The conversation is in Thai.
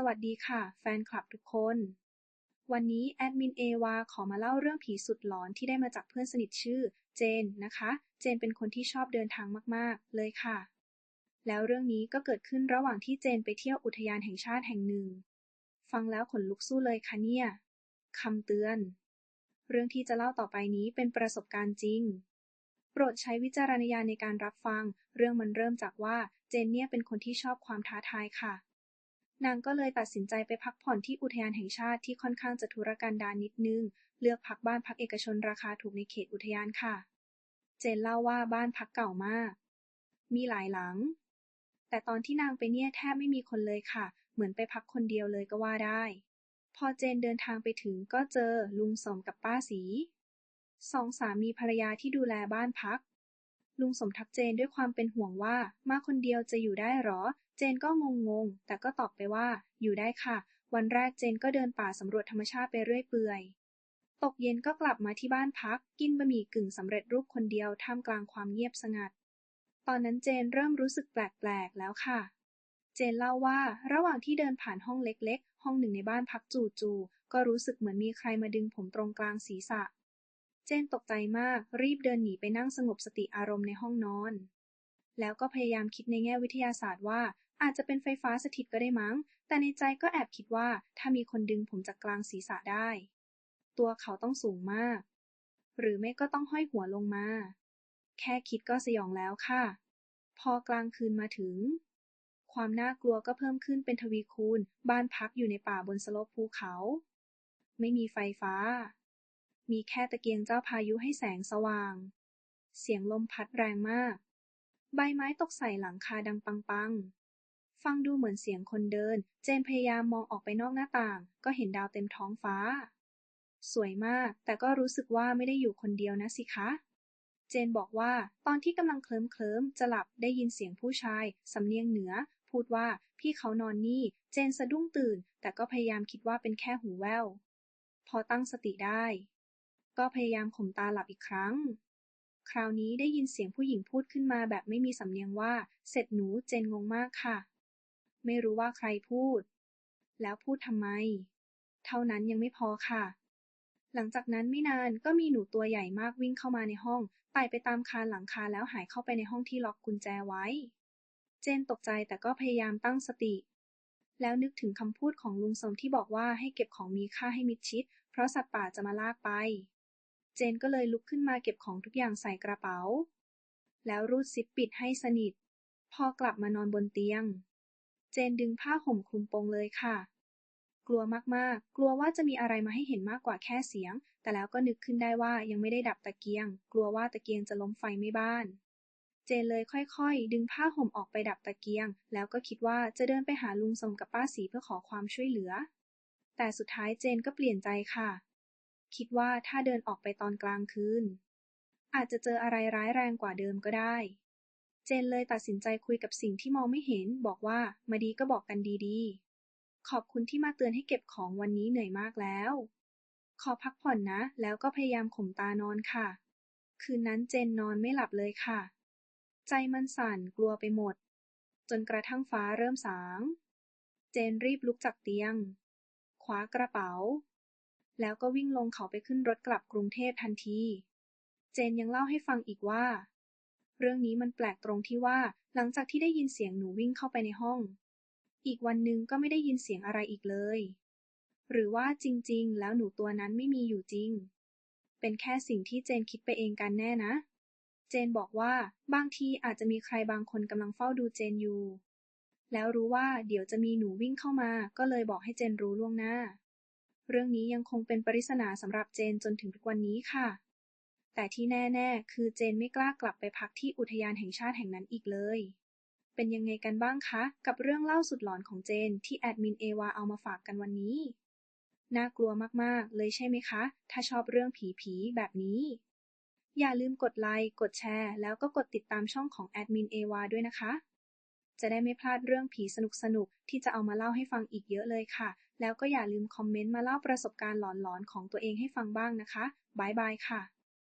สวัสดีค่ะ แฟนคลับทุกคน วันนี้แอดมินเอวาขอมาเล่าเรื่องผีสุดหลอนที่ได้มาจากเพื่อนสนิทชื่อเจนนะคะ เจนเป็นคนที่ชอบเดินทางมากๆ เลยค่ะ แล้วเรื่องนี้ก็เกิดขึ้นระหว่างที่เจนไปเที่ยวอุทยานแห่งชาติแห่งหนึ่ง ฟังแล้วขนลุกสู้เลยค่ะเนี่ยคำเตือน เรื่องที่จะเล่าต่อไปนี้เป็นประสบการณ์จริง โปรดใช้วิจารณญาณในการรับฟัง เรื่องมันเริ่มจากว่าเจนเนี่ยเป็นคนที่ชอบความท้าทายค่ะ นางก็เลยตัดสินใจไปพักผ่อนที่อุทยานแห่งชาติที่ค่อนข้างจะทุรกันดารนิดนึง เลือกพักบ้านพักเอกชนราคาถูกในเขตอุทยานค่ะ เจนเล่าว่าบ้านพักเก่ามาก มีหลายหลัง แต่ตอนที่นางไปเนี่ยแทบไม่มีคนเลยค่ะ เหมือนไปพักคนเดียวเลยก็ว่าได้ พอเจนเดินทางไปถึงก็เจอลุงสมกับป้าสี สองสามีภรรยาที่ดูแลบ้านพัก ลุงสมทักเจนด้วยความเป็นห่วงว่า มาคนเดียวจะอยู่ได้หรอ เจนก็งงๆแต่ก็ตอบไปว่า อยู่ได้ค่ะ วันแรกเจนก็เดินป่าสำรวจธรรมชาติไปเรื่อยเปื่อย ตกเย็นก็กลับมาที่บ้านพัก กินบะหมี่กึ่งสำเร็จรูปคนเดียวท่ามกลางความเงียบสงัด ตอนนั้นเจนเริ่มรู้สึกแปลกๆแล้วค่ะ เจนเล่าว่า ระหว่างที่เดินผ่านห้องเล็ก ๆ ห้องหนึ่งในบ้านพักจู่ๆก็รู้สึกเหมือนมีใครมาดึงผมตรงกลางศีรษะ เจนตกใจมาก รีบเดินหนีไปนั่งสงบสติอารมณ์ในห้องนอน แล้วก็พยายามคิดในแง่วิทยาศาสตร์ว่า อาจจะเป็นไฟฟ้าสถิตก็ได้มั้ง แต่ในใจก็แอบคิดว่าถ้ามีคนดึงผมจากกลางศีรษะได้ ตัวเขาต้องสูงมาก หรือไม่ก็ต้องห้อยหัวลงมา แค่คิดก็สยองแล้วค่ะ พอกลางคืนมาถึง ความน่ากลัวก็เพิ่มขึ้นเป็นทวีคูณ บ้านพักอยู่ในป่าบนสโลปภูเขา ไม่มีไฟฟ้า มีแค่ตะเกียงเจ้าพายุให้แสงสว่าง เสียงลมพัดแรงมาก ใบไม้ตกใส่หลังคาดังปังๆ ฟังดูเหมือนเสียงคนเดิน เจนพยายามมองออกไปนอกหน้าต่าง ก็เห็นดาวเต็มท้องฟ้า สวยมาก แต่ก็รู้สึกว่าไม่ได้อยู่คนเดียวนะสิคะ เจนบอกว่าตอนที่กำลังเคลิ้มเคลิ้มจะหลับได้ยินเสียงผู้ชาย สำเนียงเหนือ พูดว่าพี่เขานอนนี่ เจนสะดุ้งตื่น แต่ก็พยายามคิดว่าเป็นแค่หูแว่วพอตั้งสติได้ ก็พยายามข่มตาหลับอีกครั้ง คราวนี้ได้ยินเสียงผู้หญิงพูดขึ้นมาแบบไม่มีสำเนียงว่า เสร็จหนูเจนงงมากค่ะ ไม่รู้ว่าใครพูด แล้วพูดทำไม เท่านั้นยังไม่พอค่ะ หลังจากนั้นไม่นานก็มีหนูตัวใหญ่มากวิ่งเข้ามาในห้องไต่ไปตามคานหลังคาแล้วหายเข้าไปในห้องที่ล็อกกุญแจไว้ เจนตกใจแต่ก็พยายามตั้งสติแล้วนึกถึงคำพูดของลุงสมที่บอกว่าให้เก็บของมีค่าให้มิดชิด เพราะสัตว์ป่าจะมาลากไป เจนก็เลยลุกขึ้นมาเก็บของทุกอย่างใส่กระเป๋า แล้วรูดซิปปิดให้สนิท พอกลับมานอนบนเตียง เจนดึงผ้าห่มคลุมโปงเลยค่ะ กลัวมากๆ กลัวว่าจะมีอะไรมาให้เห็นมากกว่าแค่เสียง แต่แล้วก็นึกขึ้นได้ว่ายังไม่ได้ดับตะเกียง กลัวว่าตะเกียงจะล้มไฟไม่บ้านเจนเลยค่อยๆ ดึงผ้าห่มออกไปดับตะเกียง แล้วก็คิดว่าจะเดินไปหาลุงสมกับป้าสีเพื่อขอความช่วยเหลือ แต่สุดท้ายเจนก็เปลี่ยนใจค่ะ คิดว่าถ้าเดินออกไปตอนกลางคืน อาจจะเจออะไรร้ายแรงกว่าเดิมก็ได้ เจนเลยตัดสินใจคุยกับสิ่งที่มองไม่เห็น บอกว่ามาดีก็บอกกันดีๆ ขอบคุณที่มาเตือนให้เก็บของวันนี้เหนื่อยมากแล้ว ขอพักผ่อนนะ แล้วก็พยายามข่มตานอนค่ะ คืนนั้นเจนนอนไม่หลับเลยค่ะ ใจมันสั่นกลัวไปหมด จนกระทั่งฟ้าเริ่มสาง เจนรีบลุกจากเตียงคว้ากระเป๋า แล้วก็วิ่งลงเขาไปขึ้นรถกลับกรุงเทพทันที เจนยังเล่าให้ฟังอีกว่า เรื่องนี้มันแปลกตรงที่ว่าหลังจากที่ได้ยินเสียงหนูวิ่งเข้าไปในห้อง อีกวันหนึ่งก็ไม่ได้ยินเสียงอะไรอีกเลย หรือว่าจริงๆ แล้วหนูตัวนั้นไม่มีอยู่จริง เป็นแค่สิ่งที่เจนคิดไปเองกันแน่นะ เจนบอกว่าบางทีอาจจะมีใครบางคนกำลังเฝ้าดูเจนอยู่ แล้วรู้ว่าเดี๋ยวจะมีหนูวิ่งเข้ามา ก็เลยบอกให้เจนรู้ล่วงหน้า เรื่องนี้ยังคงเป็นปริศนาสำหรับเจนจนถึงทุกวันนี้ค่ะ แต่ที่แน่ๆ คือเจนไม่กล้ากลับไปพักที่อุทยานแห่งชาติแห่งนั้นอีกเลย เป็นยังไงกันบ้างคะ กับเรื่องเล่าสุดหลอนของเจนที่แอดมินเอวาเอามาฝากกันวันนี้ น่ากลัวมากๆ เลยใช่ไหมคะ ถ้าชอบเรื่องผีๆแบบนี้ อย่าลืมกดไลค์ กดแชร์ แล้วก็กดติดตามช่องของแอดมินเอวาด้วยนะคะจะได้ไม่พลาดเรื่องผีสนุกๆ ที่จะเอามาเล่าให้ฟังอีกเยอะเลยค่ะ แล้วก็อย่าลืมคอมเมนต์มาเล่าประสบการณ์หลอนๆ ของตัวเองให้ฟังบ้างนะคะบายบายค่ะ